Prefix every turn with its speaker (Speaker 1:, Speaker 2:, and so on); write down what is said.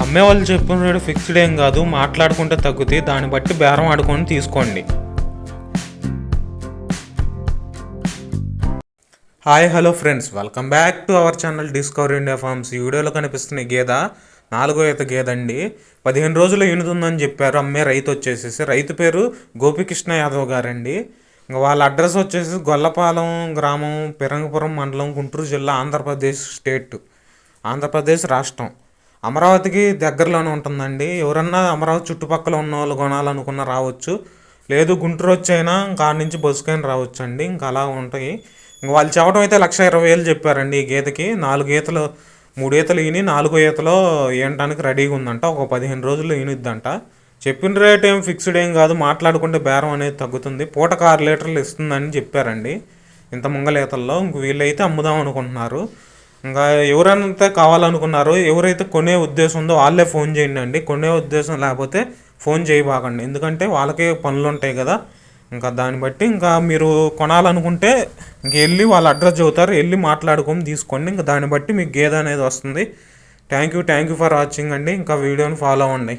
Speaker 1: అమ్మే వాళ్ళు చెప్పిన రేటు ఫిక్స్డ్ ఏం కాదు మాట్లాడుకుంటే తగ్గుతాయి దాన్ని బట్టి బేరం ఆడుకొని తీసుకోండి. Hi hello friends. Welcome back to our channel Discover India Farms. ఈ వీడియోలో కనిపిస్తున్న గేద నాలుగో ఈత గేద అండి పదిహేను రోజులు ఈనుతుందని చెప్పారు అమ్మే రైతు వచ్చేసేసి. రైతు పేరు గోపికృష్ణ యాదవ్ గారండి. ఇంకా వాళ్ళ అడ్రస్ వచ్చేసి గొల్లపాలెం గ్రామం పిరంగపురం మండలం గుంటూరు జిల్లా ఆంధ్రప్రదేశ్ స్టేట్. ఆంధ్రప్రదేశ్ రాష్ట్రం. అమరావతికి దగ్గరలోనే ఉంటుందండి. ఎవరన్నా అమరావతి చుట్టుపక్కల ఉన్న వాళ్ళు కొనాలనుకున్న రావచ్చు. లేదు గుంటూరు వచ్చైనా ఇంకా నుంచి బస్సుకైనా రావచ్చు అండి ఇంకా అలా ఉంటాయి. ఇంక వాళ్ళు చెప్పడం అయితే లక్ష ఇరవై వేలు చెప్పారండి ఈ గీతకి. నాలుగు ఈతలు మూడు ఈతలు ఈని నాలుగో ఈతలో ఈనటానికి రెడీగా ఉందంట. ఒక పదిహేను రోజుల్లో ఈనుద్దంట. చెప్పిన రేట్ ఏం ఫిక్స్డ్ ఏం కాదు. మాట్లాడుకుంటే బేరం అనేది తగ్గుతుంది. పూటకు ఆరు లీటర్లు ఇస్తుందని చెప్పారండి. ఇంత ముంగలేతల్లో. ఇంక వీళ్ళైతే అమ్ముదాం అనుకుంటున్నారు. ఇంకా ఎవరైనా కావాలనుకున్నారో ఎవరైతే కొనే ఉద్దేశం ఉందో వాళ్ళే ఫోన్ చేయండి అండి. కొనే ఉద్దేశం లేకపోతే ఫోన్ చేయబాకండి. ఎందుకంటే వాళ్ళకే పనులు ఉంటాయి కదా. ఇంకా దాన్ని బట్టి ఇంకా మీరు కొనాలనుకుంటే ఇంక వెళ్ళి వాళ్ళ అడ్రస్ చెబుతారు. వెళ్ళి మాట్లాడుకొని తీసుకోండి. ఇంకా దాన్ని బట్టి మీకు గేదె అనేది వస్తుంది. Thank you thank you for watching అండి. ఇంకా వీడియోని ఫాలో అవ్వండి.